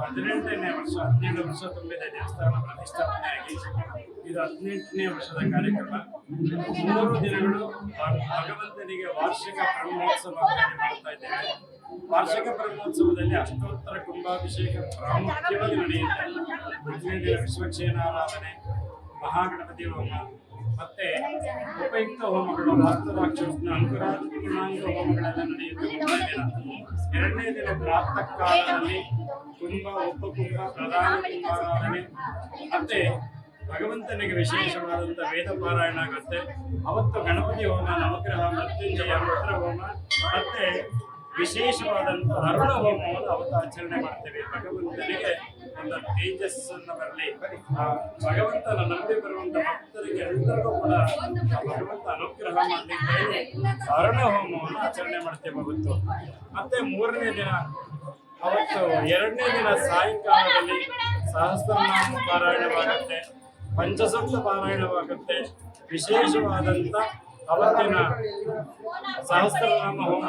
ಹದಿನೆಂಟನೇ ವರ್ಷ ಹದಿನೇಳು ವರ್ಷ ತುಂಬಿದ ದೇವಸ್ಥಾನ ಪ್ರತಿಷ್ಠಾಪನೆಯಾಗಿ. ಇದು ಹದಿನೆಂಟನೇ ವರ್ಷದ ಕಾರ್ಯಕ್ರಮ. ಮೂರು ದಿನಗಳು ಭಗವಂತನಿಗೆ ವಾರ್ಷಿಕ ಬ್ರಹ್ಮೋತ್ಸವ ಮಾಡ್ತಾ ಇದ್ದೇವೆ. ವಾರ್ಷಿಕ ಬ್ರಹ್ಮೋತ್ಸವದಲ್ಲಿ ಅಷ್ಟೋತ್ತರ ಕುಂಭಾಭಿಷೇಕ ಪ್ರಾಮುಖ್ಯವಾಗಿ ನಡೆಯುತ್ತೆ. ಹದಿನೈದು ದಿನ ವಿಶ್ವಕ್ಷೇನಾರಾಧನೆ ಮಹಾಗಣಪತಿ ಹೋಮ ಮತ್ತೆ ಉಪಯುಕ್ತ ಹೋಮಗಳು ಅಂಕುರಾಜ ಪೂರ್ಣಾಂಗ ಹೋಮಗಳೆಲ್ಲ ನಡೆಯುತ್ತೆ. ಎರಡನೇ ದಿನ ಎರಡನೇ ದಿನ ಪ್ರಾತಃ ಕಾಲದಲ್ಲಿ ಕುಂಭ ಪ್ರಧಾನ ಕುಂಭಾರಾಧನೆ, ಮತ್ತೆ ಭಗವಂತನಿಗೆ ವಿಶೇಷವಾದಂಥ ವೇದ ಪಾರಾಯಣ ಆಗುತ್ತೆ. ಅವತ್ತು ಗಣಪತಿ ಹೋಮ, ನವಗ್ರಹ, ಮೃತ್ಯುಂಜಯ, ರುದ್ರ ಹೋಮ, ಮತ್ತೆ ವಿಶೇಷವಾದಂತ ಅರುಣ ಹೋಮವನ್ನು ಅವತ್ತು ಆಚರಣೆ ಮಾಡ್ತೇವೆ. ಭಗವಂತನಿಗೆ ತೇಜಸ್ಸನ್ನು ಬರಲಿ ಭಗವಂತನ ನಂಬಿ ಬರುವಂತ ಭಕ್ತರಿಗೆ ಎಲ್ಲರಿಗೂ ಕೂಡ ಭಗವಂತ ಅನುಗ್ರಹ ಮಾಡಲಿ ಅರುಣ ಹೋಮವನ್ನು ಆಚರಣೆ ಮಾಡ್ತೇವೆ ಅವತ್ತು. ಮತ್ತೆ ಮೂರನೇ ದಿನ, ಅವತ್ತು ಎರಡನೇ ದಿನ ಸಾಯಂಕಾಲದಲ್ಲಿ ಸಹಸ್ರನಾಮ ಪಾರಾಯಣವಾಗುತ್ತೆ, ಪಂಚಸಪ್ತ ಪಾರಾಯಣವಾಗುತ್ತೆ, ವಿಶೇಷವಾದಂತ ಅವತ್ತಿನ ಸಹಸ್ರನಾಮ ಹೋಮ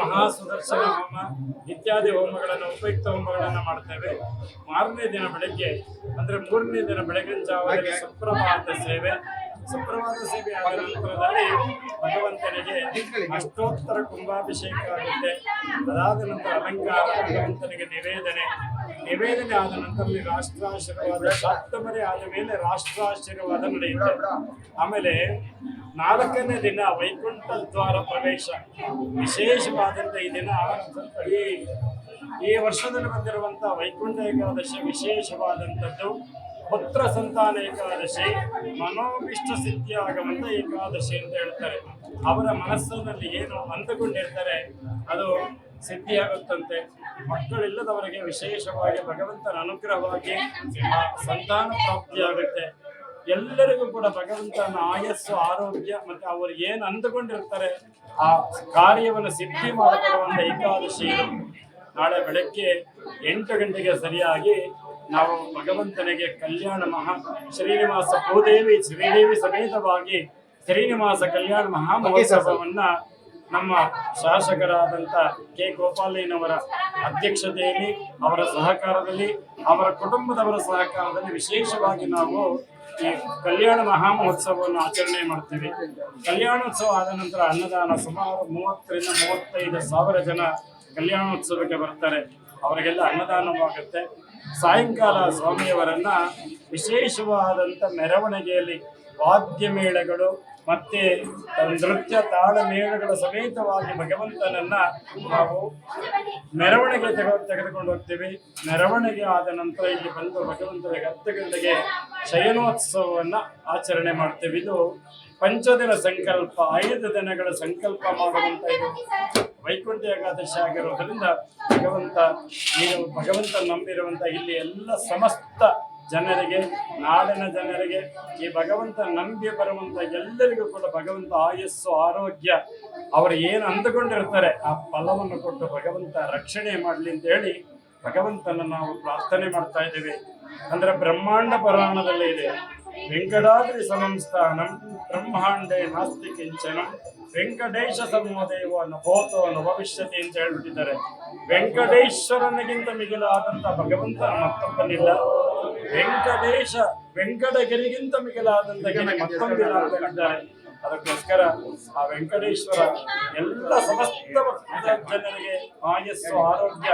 ಮಹಾ ಸುದರ್ಶನ ಹೋಮ, ಇತ್ಯಾದಿ ಹೋಮಗಳನ್ನು, ಉಪಯುಕ್ತ ಹೋಮಗಳನ್ನು ಮಾಡ್ತೇವೆ ಮಾರನೇ ದಿನ ಬೆಳಗ್ಗೆ, ಅಂದ್ರೆ ಮೂರನೇ ದಿನ ಬೆಳಗಿನ ಜಾವದಲ್ಲಿ ಸುಪ್ರಭಾತ ಸೇವೆ. ಸುಪ್ರಭಾತ ಸೇವೆ ಆದ ನಂತರದಲ್ಲಿ ಭಗವಂತನಿಗೆ ಅಷ್ಟೋತ್ತರ ಕುಂಭಾಭಿಷೇಕ ಆಗುತ್ತೆ ಅದಾದ ನಂತರ ಅಲಂಕಾರ, ಭಗವಂತನಿಗೆ ನಿವೇದನೆ. ನಿವೇದನೆ ಆದ ನಂತರ ರಾಷ್ಟ್ರಾಶೀರ್ವಾದ ಸಪ್ತಮನೆ ಆದ ಮೇಲೆ ರಾಷ್ಟ್ರಾಶೀರ್ವಾದ ನಡೆಯುತ್ತೆ. ಆಮೇಲೆ ನಾಲ್ಕನೇ ದಿನ ವೈಕುಂಠ ದ್ವಾರ ಪ್ರವೇಶ. ವಿಶೇಷವಾದಂಥ ಈ ದಿನ ಈ ಈ ವರ್ಷದಲ್ಲಿ ಬಂದಿರುವಂಥ ವೈಕುಂಠ ಏಕಾದಶಿ ವಿಶೇಷವಾದಂಥದ್ದು. ಪುತ್ರ ಸಂತಾನ ಏಕಾದಶಿ, ಮನೋಭಿಷ್ಟ ಸಿದ್ಧಿಯಾಗುವಂಥ ಏಕಾದಶಿ ಅಂತ ಹೇಳ್ತಾರೆ. ಅವರ ಮನಸ್ಸಿನಲ್ಲಿ ಏನು ಅಂದುಕೊಂಡಿರ್ತಾರೆ, ಅದು ಸಿದ್ಧಿಯಾಗುತ್ತಂತೆ ಮಕ್ಕಳಿಲ್ಲದವರಿಗೆ ವಿಶೇಷವಾಗಿ ಭಗವಂತನ ಅನುಗ್ರಹವಾಗಿ ಸಂತಾನ ಪ್ರಾಪ್ತಿಯಾಗುತ್ತೆ ಎಲ್ಲರಿಗೂ ಕೂಡ ಭಗವಂತನ ಆಯಸ್ಸು, ಆರೋಗ್ಯ ಮತ್ತೆ ಅವರು ಏನು ಅಂದುಕೊಂಡಿರ್ತಾರೆ ಆ ಕಾರ್ಯವನ್ನು ಸಿದ್ಧಿ ಮಾಡಿಕೊಳ್ಳುವಂತ ಏಕಾದಶಿ ನಾಳೆ ಬೆಳಗ್ಗೆ ಎಂಟು ಗಂಟೆಗೆ ಸರಿಯಾಗಿ ನಾವು ಭಗವಂತನಿಗೆ ಕಲ್ಯಾಣ ಮಹಾ, ಶ್ರೀನಿವಾಸ ಭೂದೇವಿ, ಶ್ರೀದೇವಿ ಸಮೇತವಾಗಿ ಶ್ರೀನಿವಾಸ ಕಲ್ಯಾಣ ಮಹಾಮಹೋತ್ಸವವನ್ನ ನಮ್ಮ ಶಾಸಕರಾದಂಥ ಕೆ. ಗೋಪಾಲಯ್ಯನವರ ಅಧ್ಯಕ್ಷತೆಯಲ್ಲಿ, ಅವರ ಸಹಕಾರದಲ್ಲಿ, ಅವರ ಕುಟುಂಬದವರ ಸಹಕಾರದಲ್ಲಿ ವಿಶೇಷವಾಗಿ ನಾವು ಈ ಕಲ್ಯಾಣ ಮಹಾಮಹೋತ್ಸವವನ್ನು ಆಚರಣೆ ಮಾಡ್ತೀವಿ. ಕಲ್ಯಾಣೋತ್ಸವ ಆದ ನಂತರ ಅನ್ನದಾನ ಸುಮಾರು ಮೂವತ್ತರಿಂದ ಮೂವತ್ತೈದು ಸಾವಿರ ಜನ ಕಲ್ಯಾಣೋತ್ಸವಕ್ಕೆ ಬರ್ತಾರೆ. ಅವರಿಗೆಲ್ಲ ಅನ್ನದಾನವಾಗುತ್ತೆ. ಸಾಯಂಕಾಲ ಸ್ವಾಮಿಯವರನ್ನ ವಿಶೇಷವಾದಂಥ ಮೆರವಣಿಗೆಯಲ್ಲಿ ವಾದ್ಯ ಮೇಳಗಳು ಮತ್ತೆ ನೃತ್ಯ ತಾಳ ಮೇಳಗಳ ಸಮೇತವಾಗಿ ಭಗವಂತನನ್ನ ನಾವು ಮೆರವಣಿಗೆ ತೆಗೆ ತೆಗೆದುಕೊಂಡು ಹೋಗ್ತೇವೆ. ಮೆರವಣಿಗೆ ಆದ ನಂತರ ಇಲ್ಲಿ ಬಂದು ಭಗವಂತನ ಗದ್ದೆಗಳಿಗೆ ಶಯನೋತ್ಸವವನ್ನ ಆಚರಣೆ ಮಾಡ್ತೇವೆ. ಇದು ಪಂಚದಿನ ಸಂಕಲ್ಪ, ಐದು ದಿನಗಳ ಸಂಕಲ್ಪ ಮಾಡುವಂತ ಇದು ವೈಕುಂಠ ಏಕಾದಶಿ ಆಗಿರೋದ್ರಿಂದ ಭಗವಂತ, ನೀವು ಭಗವಂತ ನಂಬಿರುವಂತ ಇಲ್ಲಿ ಎಲ್ಲ ಸಮಸ್ತ ಜನರಿಗೆ, ನಾಡಿನ ಜನರಿಗೆ, ಈ ಭಗವಂತ ನಂಬಿ ಬರುವಂತ ಎಲ್ಲರಿಗೂ ಕೂಡ ಭಗವಂತ ಆಯಸ್ಸು, ಆರೋಗ್ಯ, ಅವರು ಏನು ಅಂದುಕೊಂಡಿರ್ತಾರೆ, ಆ ಫಲವನ್ನು ಕೊಟ್ಟು ಭಗವಂತ ರಕ್ಷಣೆ ಮಾಡಲಿ ಅಂತ ಹೇಳಿ ಭಗವಂತನ ನಾವು ಪ್ರಾರ್ಥನೆ ಮಾಡ್ತಾ ಇದ್ದೇವೆ. ಅಂದ್ರೆ ಬ್ರಹ್ಮಾಂಡ ಪುರಾಣದಲ್ಲಿ ಇದೆ. ವೆಂಕಟಾದ್ರಿ ಸಮಸ್ಥಾನಂ, ಬ್ರಹ್ಮಾಂಡೇ ನಾಸ್ತಿ ಕಿಂಚನಂ, ವೆಂಕಟೇಶ ಸಮೋದೇವ ನಭೋತೋ ಭವಿಷ್ಯತಿ ಅಂತ ಹೇಳ್ಬಿಟ್ಟಿದ್ದಾರೆ. ವೆಂಕಟೇಶ್ವರನಿಗಿಂತ ಮಿಗಿಲಾದಂತ ಭಗವಂತ ಮತ್ತೊಬ್ಬನಿಲ್ಲ. ವೆಂಕಟೇಶ ವೆಂಕಟಗಿರಿಗಿಂತ ಮಿಗಿಲಾದಂತ ಅದಕ್ಕೋಸ್ಕರ ಆ ವೆಂಕಟೇಶ್ವರ ಎಲ್ಲ ಸಮಸ್ತ ಜನರಿಗೆ ಆಯಸ್ಸು ಆರೋಗ್ಯ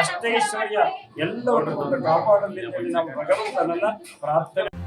ಅಷ್ಟೈಶ್ವರ್ಯ ಎಲ್ಲವನ್ನು ಕಾಪಾಡಲಿ ನಾವು ಭಗವಂತನನ್ನ ಪ್ರಾರ್ಥನೆ